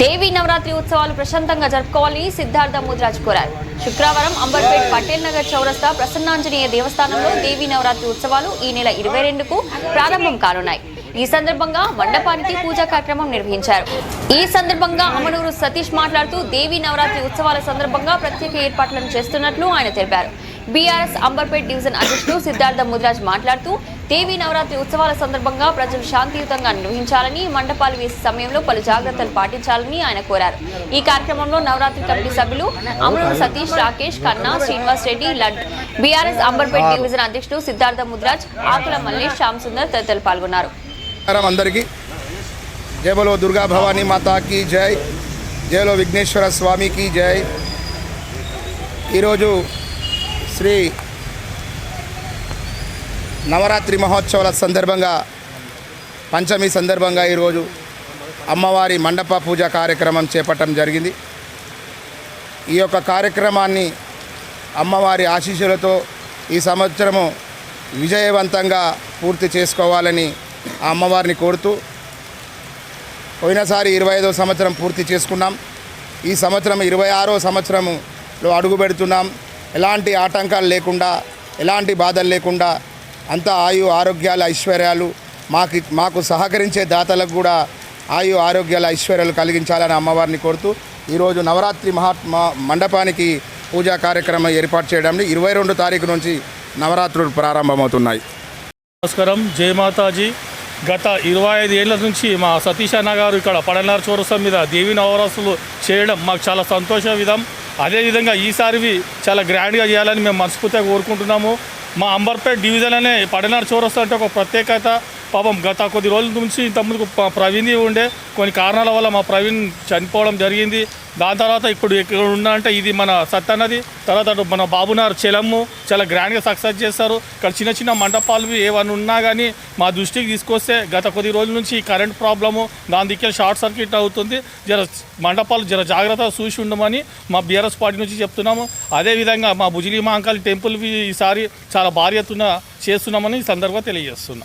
దేవి నవరాత్రి ఉత్సవాలు ప్రశాంతంగా జరుపుకోవాలని సిద్ధార్థ ముద్రాజ్ కోరారు. శుక్రవారం అంబర్పేట్ పటేల్ నగర్ చౌరస్తా ప్రసన్నాంజనేయ దేవస్థానంలో దేవి నవరాత్రి ఉత్సవాలు ఈ నెల ఇరవై రెండుకు ప్రారంభం కానున్నాయి. ఈ సందర్భంగా మండపానికి పూజా కార్యక్రమం నిర్వహించారు. ఈ సందర్భంగా అమనూరు సతీష్ మాట్లాడుతూ దేవి నవరాత్రి ఉత్సవాల సందర్భంగా ప్రత్యేక ఏర్పాట్లను చేస్తున్నట్లు ఆయన తెలిపారు. బీఆర్ఎస్ అంబర్పేట్ డివిజన్ అధ్యక్షుడు సిద్ధార్థ ముద్రాజ్ మాట్లాడుతూ దేవి నవరాత్రి ఉత్సవాల సందర్భంగా ప్రజలు శాంతియుతంగా నిర్వహించాలని మండపాలు వేసే సమయంలో పలు జాగ్రత్తలు పాటించాలని ఆయన కోరారు. ఈ కార్యక్రమంలో నవరాత్రి కమిటీ సభ్యులు అమరూరు సతీష్ రాకేష్ కన్నా శ్రీనివాస్ రెడ్డి లడ్ బీఆర్ఎస్ అంబర్పేట్ డివిజన్ అధ్యక్షుడు సిద్ధార్థ ముద్రాజ్ ఆకుల మల్లేష్ శ్యామ్ సుందర్ తదితరులు పాల్గొన్నారు. జయబలో దుర్గా భవానీ మాతాకి జై. జయలో విఘ్నేశ్వర స్వామికి జై. ఈరోజు శ్రీ నవరాత్రి మహోత్సవాల సందర్భంగా పంచమి సందర్భంగా ఈరోజు అమ్మవారి మండప పూజ కార్యక్రమం చేపట్టడం జరిగింది. ఈ యొక్క కార్యక్రమాన్ని అమ్మవారి ఆశీస్సులతో ఈ సంవత్సరము విజయవంతంగా పూర్తి చేసుకోవాలని ఆ అమ్మవారిని కోరుతూ పోయినసారి ఇరవై ఐదో సంవత్సరం పూర్తి చేసుకున్నాం. ఈ సంవత్సరం ఇరవై ఆరో సంవత్సరంలో అడుగు పెడుతున్నాం ఎలాంటి ఆటంకాలు లేకుండా ఎలాంటి బాధలు లేకుండా అంతా ఆయు ఆరోగ్యాల ఐశ్వర్యాలు మాకు మాకు సహకరించే దాతలకు కూడా ఆయు ఆరోగ్యాల ఐశ్వర్యాలు కలిగించాలని అమ్మవారిని కోరుతూ ఈరోజు నవరాత్రి మహాత్మా మండపానికి పూజా కార్యక్రమం ఏర్పాటు చేయడం ఇరవై రెండు తారీఖు నుంచి నవరాత్రులు ప్రారంభమవుతున్నాయి. నమస్కారం. జయమాతాజీ గత ఇరవై ఐదు ఏళ్ళ నుంచి మా సతీష్ అన్న గారు ఇక్కడ పడనార్ చౌరస్తం మీద దేవి నవరాత్రులు చేయడం మాకు చాలా సంతోష విధం. అదేవిధంగా ఈసారివి చాలా గ్రాండ్గా చేయాలని మేము మనస్ఫూర్తిగా కోరుకుంటున్నాము. మా అంబర్పేట్ డివిజన్ అనే పడనార్ చౌరస్తా అంటే ఒక ప్రత్యేకత. పాపం గత కొద్ది రోజుల నుంచి ఇంతకుముందు ప్రవీణ్ ఉండే. కొన్ని కారణాల వల్ల మా ప్రవీణ్ చనిపోవడం జరిగింది. దాని తర్వాత ఇప్పుడు ఇక్కడ ఉన్నా అంటే ఇది మన సత్తన్నది తర్వాత మన బాబునారు చెలమ్ము చాలా గ్రాండ్గా సక్సెస్ చేస్తారు. ఇక్కడ చిన్న చిన్న మండపాలు ఏమన్నా ఉన్నా కానీ మా దృష్టికి తీసుకొస్తే గత కొద్ది రోజుల నుంచి కరెంట్ ప్రాబ్లము దాని దిక్కే షార్ట్ సర్క్యూట్ అవుతుంది. జర మండపాలు జర జాగ్రత్తగా చూసి ఉండమని మా బీఆర్ఎస్ పార్టీ నుంచి చెప్తున్నాము. అదేవిధంగా మా భుజిలి మాంకాళి టెంపుల్ ఈసారి చాలా భారీ ఎత్తున చేస్తున్నామని ఈ సందర్భంగా తెలియజేస్తున్నాం.